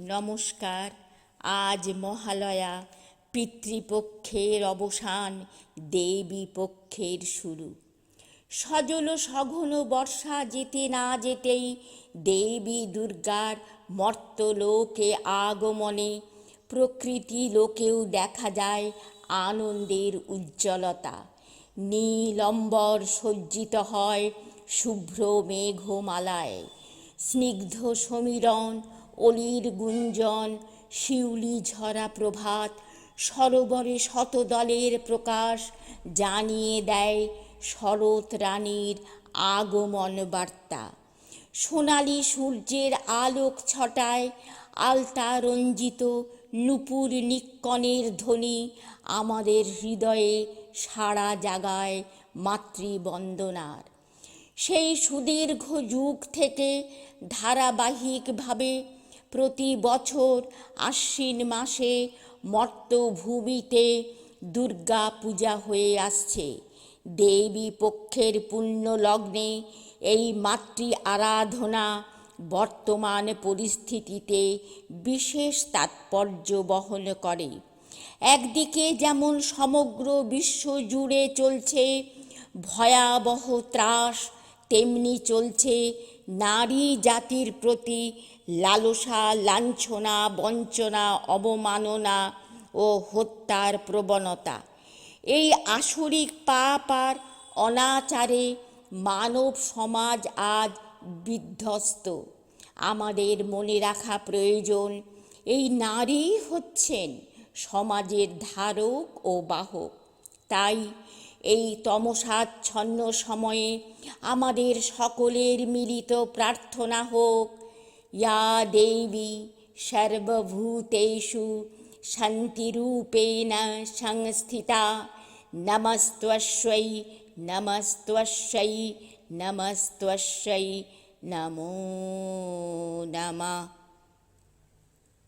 নমস্কার। আজ মহালয়া, পিতৃপক্ষের অবসান, দেবী পক্ষের শুরু। সজল সঘন বর্ষা যেতে না যেতেই দেবী দুর্গার মর্তলোকে আগমনে, প্রকৃতি লোকেও দেখা যায় আনন্দের উজ্জ্বলতা। নীলম্বর সজ্জিত হয় শুভ্র মেঘমালায়। স্নিগ্ধ সমীরণ অলির গুঞ্জন, শিউলি ঝরা প্রভাত, সরোবরে শতদলের প্রকাশ জানিয়ে দেয় শরৎ রানীর আগমন বার্তা। সোনালি সূর্যের আলোক ছটায় আলতা রঞ্জিত নুপুর নিক্কণের ধ্বনি আমাদের হৃদয়ে সাড়া জাগায় মাতৃবন্দনার। সেই সুদীর্ঘ যুগ থেকে ধারাবাহিকভাবে প্রতি বছর আশ্বিন মাসে মর্তভূমিতে দুর্গা পূজা হয়ে আসছে। দেবী পক্ষের পুণ্য লগ্নে এই মাতৃ আরাধনা বর্তমান পরিস্থিতিতে বিশেষ তাৎপর্য বহন করে। একদিকে যেমন সমগ্র বিশ্ব জুড়ে চলছে ভয়াবহ ত্রাস তেমনি চলছে নারী জাতির প্রতি লালসা, লাঞ্ছনা, বঞ্চনা, অবমাননা ও হত্যার প্রবণতা। এই আসরিক পাপ আর অনাচারে মানব সমাজ আজ বিধ্বস্ত। আমাদের মনে রাখা প্রয়োজন, এই নারী হচ্ছেন সমাজের ধারক ও বাহক। তাই এই তমসাচ্ছন্ন সময়ে আমাদের সকলের মিলিত প্রার্থনা হোক। ইয়া দেবী সর্বভূতেষু শান্তিরূপেণ সংস্থিতা। নমস্ত্বস্যৈ নমস্ত্বস্যৈ নমস্ত্বস্যৈ নমো নমঃ।